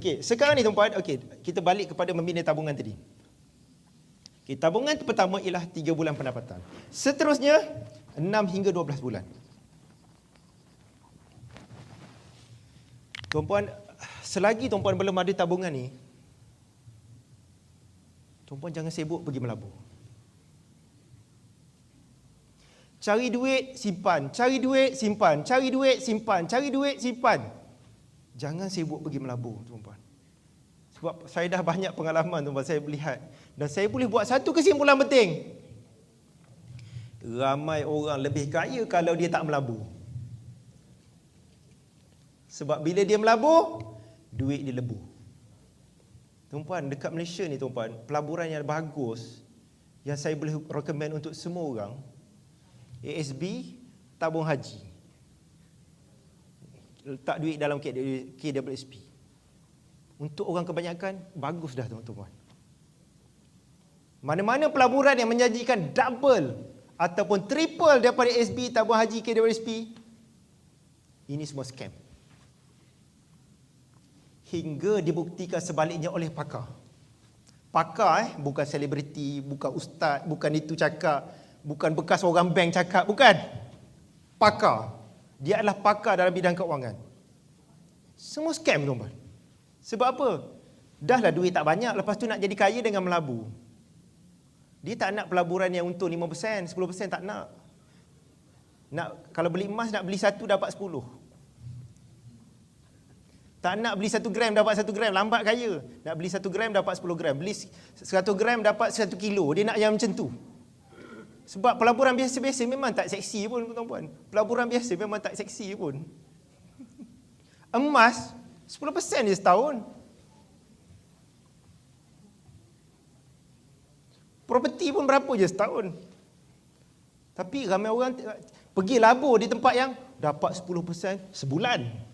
Okey, sekarang ni tuan-puan, okey, kita balik kepada membina tabungan tadi. Okey, tabungan pertama ialah 3 bulan pendapatan. Seterusnya 6 hingga 12 bulan. Tuan-puan, selagi tuan-puan belum ada tabungan ni, tuan-puan jangan sibuk pergi melabur. Cari duit, simpan. Cari duit, simpan. Cari duit, simpan. Cari duit, simpan. Jangan sibuk pergi melabur, tuan-puan. Sebab saya dah banyak pengalaman, tuan-puan. Saya melihat. Dan saya boleh buat satu kesimpulan penting. Ramai orang lebih kaya kalau dia tak melabur. Sebab bila dia melabur, duit dia lebur. Tuan-puan, dekat Malaysia ni tuan-puan, pelaburan yang bagus yang saya boleh recommend untuk semua orang, ASB, tabung haji letak duit dalam KWSP. Untuk orang kebanyakan, bagus dah tuan-tuan. Mana-mana pelaburan yang menjanjikan double ataupun triple daripada SB tabung haji KWSP, ini semua scam. Hingga dibuktikan sebaliknya oleh pakar. Pakar eh, bukan selebriti, bukan ustaz, bukan itu cakap, bukan bekas orang bank cakap, bukan. Pakar. Dia adalah pakar dalam bidang keuangan. Semua scam tuan-tuan. Sebab apa? Dahlah duit tak banyak, lepas tu nak jadi kaya dengan melabur. Dia tak nak pelaburan yang untung 5%, 10% tak nak. Nak kalau beli emas nak beli satu dapat 10. Tak nak beli satu gram dapat satu gram, lambat kaya. Nak beli satu gram dapat 10 gram. Beli 100 gram dapat 1 kilo. Dia nak yang macam tu. Sebab pelaburan biasa-biasa memang tak seksi pun tuan-tuan. Pelaburan biasa memang tak seksi pun. Emas 10% je setahun. Properti pun berapa je setahun. Tapi ramai orang pergi labur di tempat yang dapat 10% sebulan.